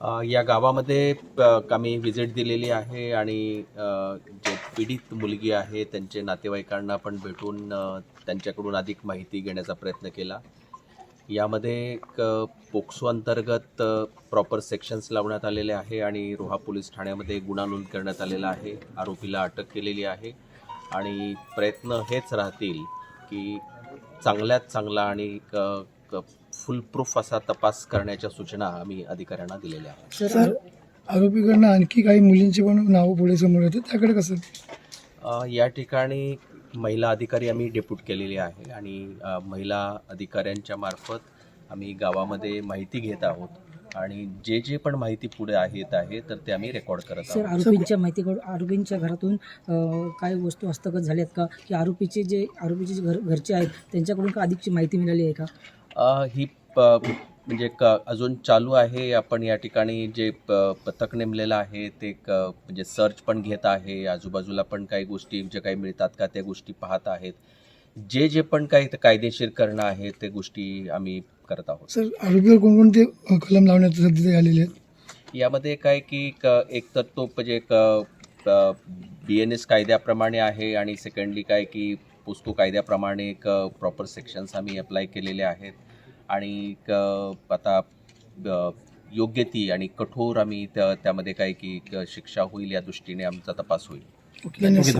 या गावामध्ये आम्ही व्हिजिट दिलेली आहे आणि जे पीडित मुलगी आहे त्यांचे नातेवाईकांना पण भेटून त्यांच्याकडून अधिक माहिती घेण्याचा प्रयत्न केला. यामध्ये एक पोक्सो अंतर्गत प्रॉपर सेक्शन्स लावण्यात आलेले आहे आणि रोहा पोलीस ठाण्यामध्ये गुन्हा नोंद करण्यात आलेला आहे. आरोपीला अटक केलेली आहे आणि प्रयत्न हेच राहतील की चांगल्यात चांगला आणि फुल प्रूफ असा तपास करण्याच्या सूचना आम्ही अधिकाऱ्यांना दिलेल्या आहेत. सर आरोपीकडनं आणखी काही मुलींची पण नावं पुढे समोर येतात. त्याकडे कसं अ, या ठिकाणी महिला अधिकारी आम्ही डेप्यूट केलेली आहे आणि अ, महिला अधिकाऱ्यांच्या मार्फत आम्ही गावामध्ये माहिती घेत आहोत. आणि जे जे पण माहिती पुढे येत आहे तर ते आम्ही रेकॉर्ड करत सर आहोत. आरोपींच्या माहितीकडून आरोपींच्या घरातून अ, काही वस्तू हस्तगत झाल्यात का? की आरोपीचे जे आरोपीचे जे घर घरचे आहेत त्यांच्याकडून का अधिकची माहिती मिळाली आहे का? ही म्हणजे क अजून चालू आहे. आपण या ठिकाणी जे प- पथक नेमलेलं आहे ते क म्हणजे सर्च पण घेत आहे. आजूबाजूला पण काही गोष्टी ज्या काही मिळतात का त्या गोष्टी पाहत आहेत. जे जे पण काही कायदेशीर करणं आहे ते गोष्टी आम्ही करत आहोत. सर आरोपीवर कोणकोणते कलम लावण्यात सध्या आलेले आहेत? यामध्ये काय की क- एक तर तो म्हणजे डी एन एस कायद्याप्रमाणे आहे आणि सेकंडली काय की पोस्को कायद्याप्रमाणे एक प्रॉपर सेक्शन्स आम्ही अप्लाय केलेले आहेत. आणि क- आता योग्य ती आणि कठोर आम्ही त्या त्यामध्ये काय की शिक्षा होईल या दृष्टीने आमचा तपास होईल. ओके